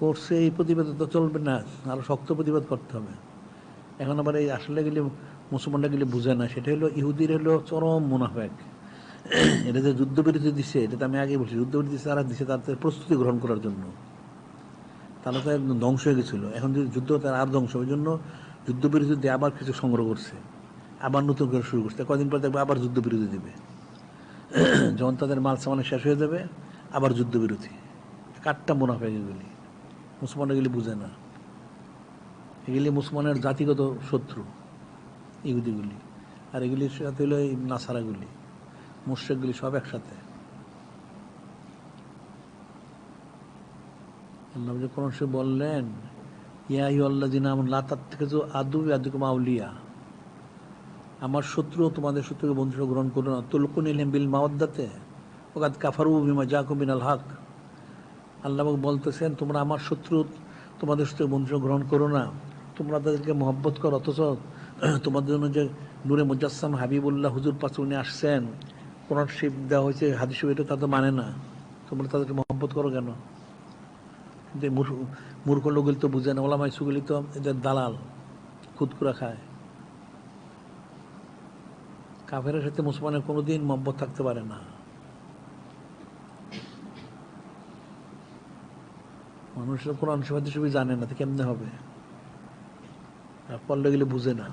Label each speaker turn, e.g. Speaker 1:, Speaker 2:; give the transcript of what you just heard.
Speaker 1: করছে এই প্রতিবাদ তো চলবে না আরও শক্ত প্রতিবাদ করতে হবে। এখন আবার এই আসলে গেলে মুসলমানরা গেলে বুঝে না, সেটা হলো ইহুদির হলো চরম মুনাফেক। এটা যে যুদ্ধবিরতি দিচ্ছে এটা তো আমি আগে বলছি, যুদ্ধবিরতি দিচ্ছে তারা দিচ্ছে তাদের প্রস্তুতি গ্রহণ করার জন্য। তাহলে তো একদম ধ্বংস হয়ে গেছিল। এখন যদি যুদ্ধ তার আর ধ্বংস ওই জন্য যুদ্ধবিরতি দিয়ে আবার কিছু সংগ্রহ করছে। আবার নতুন করে শুরু করছে। কদিন পর দেখবে আবার যুদ্ধবিরতি দেবে। যখন তাদের মাল সামানে শেষ হয়ে যাবে, আবার যুদ্ধবিরতি। কাঠটা মুনাফেক এগুলি। মুসলমানরা এগুলি বুঝে না। এগুলি মুসলমানের জাতিগত শত্রু, ইহুদিগুলি। আর এগুলির সাথে হলো এই নাসারাগুলি, মুশ্রেকগুলি সব একসাথে। আল্লাহ যে সে বললেন, ইয়া আল্লাহ দিন আমার লাতার থেকে তো আদু আদুকুম আউলিয়া। আমার শত্রু তোমাদের শত্রুকে বন্ধুরা গ্রহণ করো না। তুলকুন ইলহিম বিল মাওয়াদ্দাতে ওকাত কাফারু বিমা জাকুম বিনাল হক। আল্লাহ বলতেছেন, তোমরা আমার শত্রু, তোমাদের সাথে বন্ধুরা গ্রহণ করো না। তোমরা তাদেরকে মহব্বত করো, অথচ তোমাদের জন্য যে নূরে মুজাসসাম হাবিবুল্লাহ হুজুর পাশে উনি আসছেন, কোরআন শিব দেওয়া হয়েছে, হাদিস এটা তা তো মানে না। তোমরা তাদেরকে মহব্বত করো কেন? মূর্খ- লোকগুলি তো বুঝে না ওলামাই সুগুলি তো এদের দালাল খুদকুরা খায়। কাফেরের সাথে মুসলমানের কোনোদিন মহব্বত থাকতে পারে না। মানুষের কোরআন সবাই জানে না তো কেমনে হবে? পড়লে গেলে বুঝে না।